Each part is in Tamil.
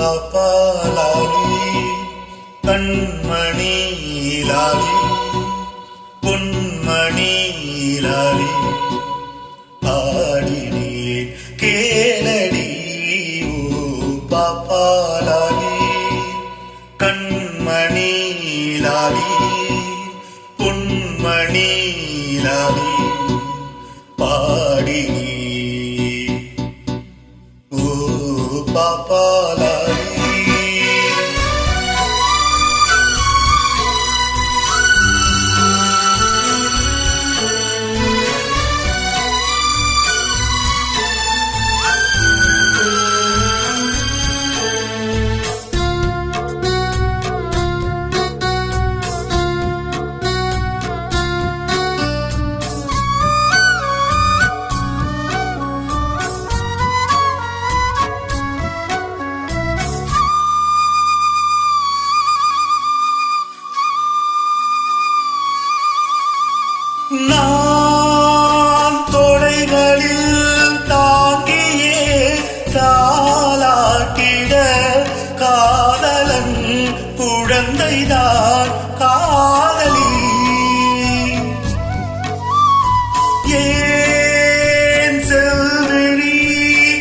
பாப்பாலாலி கண்மணி லாலி பொன்மணி லாலி ஆடினே கேளடி ஓ பாப்பாலாலி கண்மணி லாலி நான் தொடைகளில் தாங்கியே தாளாட்டிட காதலன் குழந்தைதான் காதலி. ஏன் செல்விழி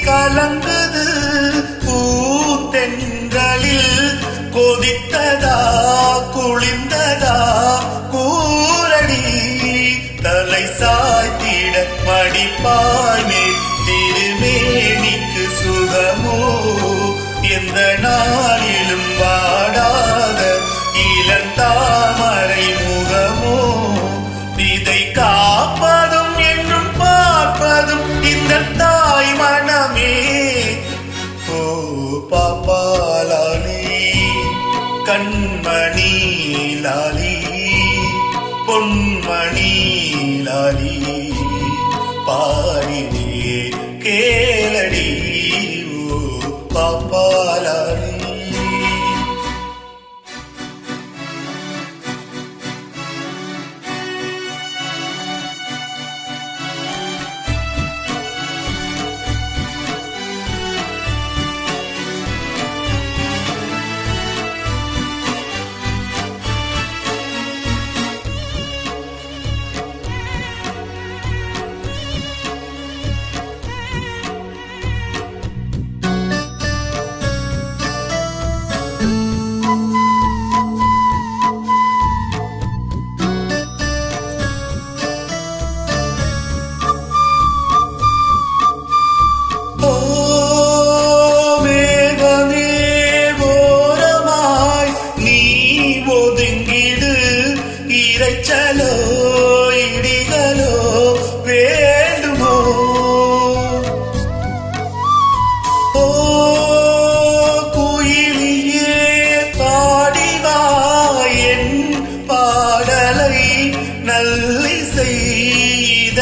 கலந்தது பூத்தென்றலில் கொதித்ததா? அடிப்பானே மேல் திருமேனிக்கு சுகமோ? எந்த நாளிலும் வாடாத இளந்தாமரை முகமோ? இதை காப்பதும் என்றும் பார்ப்பதும் இந்த தாய் மனமே. ஓ பாப்பாலாலி கண்மணி லாலி பொன்மணி கேளடி ஓ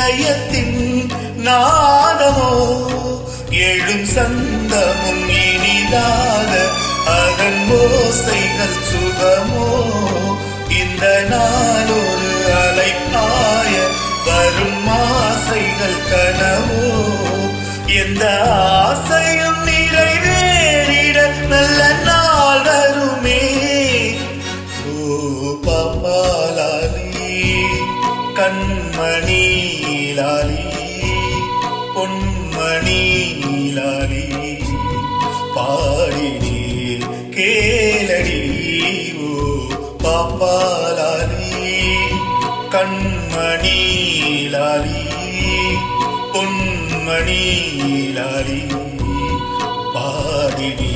இதயத்தின் நாதமோ? எழும் சந்தமும் இனிதாக அதன் ஓசைகள் சுகமோ? இந்த நாளொரு அலைப்பாய வரும் ஆசைகள் கனவோ? எந்த பொன்மணி லாலி பொன்மணி லாலி பாடினே கேளடி ஓ பாப்பாலாலி கண்மணி லாலி பொன்மணி லாலி பாடினே